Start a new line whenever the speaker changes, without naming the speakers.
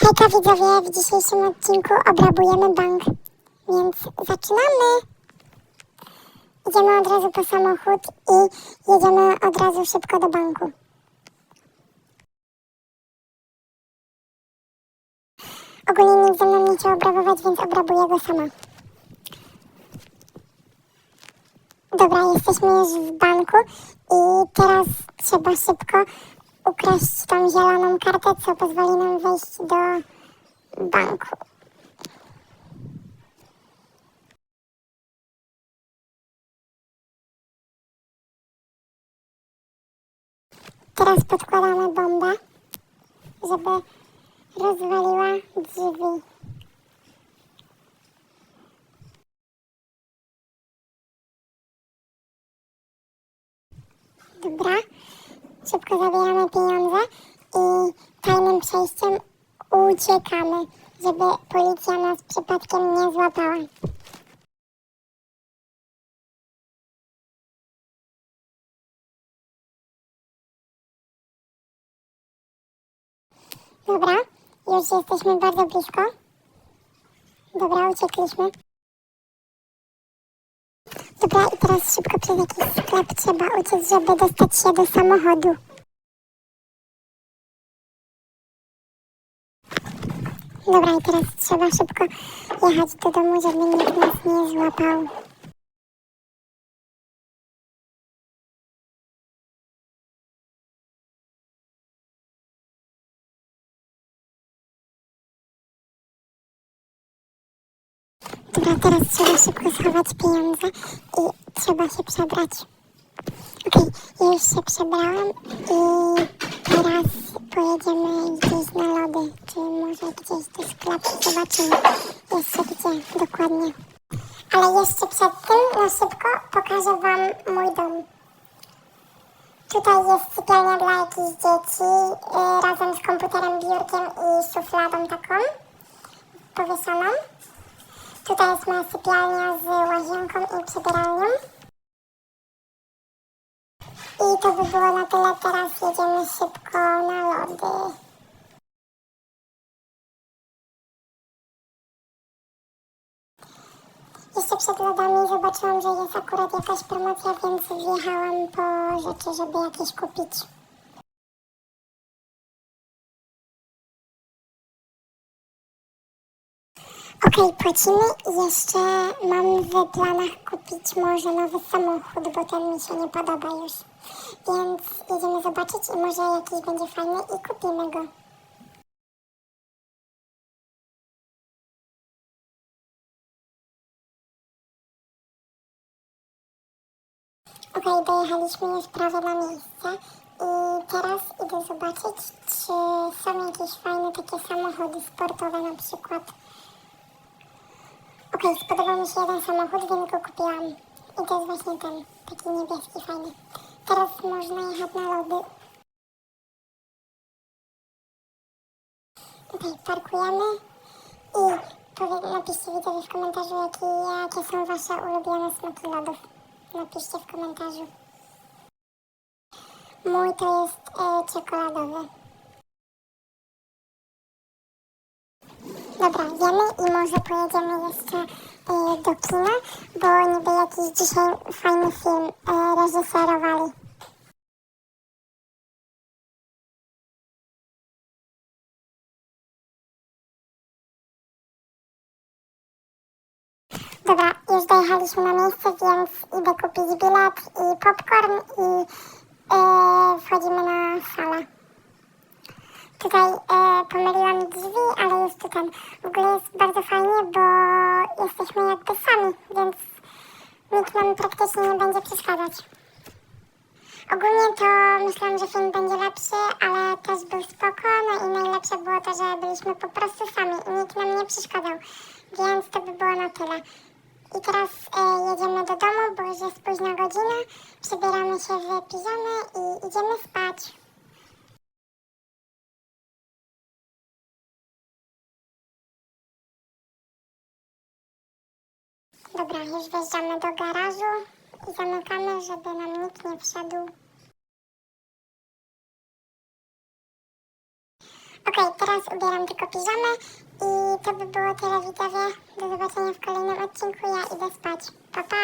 Hejka widzowie, w dzisiejszym odcinku obrabujemy bank, więc zaczynamy! Idziemy od razu po samochód i jedziemy od razu szybko do banku. Ogólnie nikt ze mną nie chciał obrabować, więc obrabuję go sama. Dobra, jesteśmy już w banku i teraz trzeba szybko ukraść tą zieloną kartę, co pozwoli nam wejść do banku. Teraz podkładamy bombę, żeby rozwaliła drzwi. Dobra, szybko zabieramy pieniądze i tajnym przejściem uciekamy, żeby policja nas przypadkiem nie złapała. Dobra, już jesteśmy bardzo blisko. Dobra, uciekliśmy. Dobra, i teraz szybko przez jakiś sklep trzeba uciec, żeby dostać się do samochodu. Dobra, i teraz trzeba szybko jechać do domu, żeby nikt nas nie złapał. Dobra, teraz trzeba szybko schować pieniądze i trzeba się przebrać. Okej, już się przebrałam i teraz pojedziemy gdzieś na lody, czy może gdzieś do sklepu, zobaczymy jeszcze gdzie dokładnie. Ale jeszcze przed tym, na szybko, pokażę Wam mój dom. Tutaj jest sypialnia dla jakichś dzieci, y, razem z komputerem, biurkiem i szufladą taką powieszoną. Tutaj jest moja sypialnia z łazienką i przebieralnią. I to by było na tyle. Teraz jedziemy szybko na lody. Jeszcze przed lodami zobaczyłam, że jest akurat jakaś promocja, więc wjechałam po rzeczy, żeby jakieś kupić. Okej, płacimy i jeszcze mam w planach kupić może nowy samochód, bo ten mi się nie podoba już. Więc jedziemy zobaczyć i może jakiś będzie fajny i kupimy go. Okej, dojechaliśmy już prawie na miejsce i teraz idę zobaczyć, czy są jakieś fajne takie samochody sportowe na przykład. Okej, spodobał mi się jeden samochód, więc go kupiłam. I to jest właśnie ten, taki niebieski, fajny. Teraz można jechać na lody. Tutaj parkujemy i powie, napiszcie widzowie w komentarzu, jakie, jakie są wasze ulubione smaki lodów. Napiszcie w komentarzu. Mój to jest e, czekoladowy. Dobra, wiemy i może pojedziemy jeszcze e, do kina, bo niby jakiś dzisiaj fajny film e, reżyserowali. Dobra, już dojechaliśmy na miejsce, więc idę kupić bilet i popcorn i e, wchodzimy na salę. Tutaj e, pomyliłam drzwi, ale jest tu ten. W ogóle jest bardzo fajnie, bo jesteśmy jakby sami, więc nikt nam praktycznie nie będzie przeszkadzać. Ogólnie to myślałam, że film będzie lepszy, ale też był spoko, no i najlepsze było to, że byliśmy po prostu sami i nikt nam nie przeszkadzał, więc to by było na tyle. I teraz e, jedziemy do domu, bo już jest późna godzina, przebieramy się w piżamę i idziemy spać. Dobra, już wjeżdżamy do garażu i zamykamy, żeby nam nikt nie wszedł. Okej, teraz ubieram tylko piżamę i to by było tyle widzowie. Do zobaczenia w kolejnym odcinku. Ja idę spać. Pa, pa!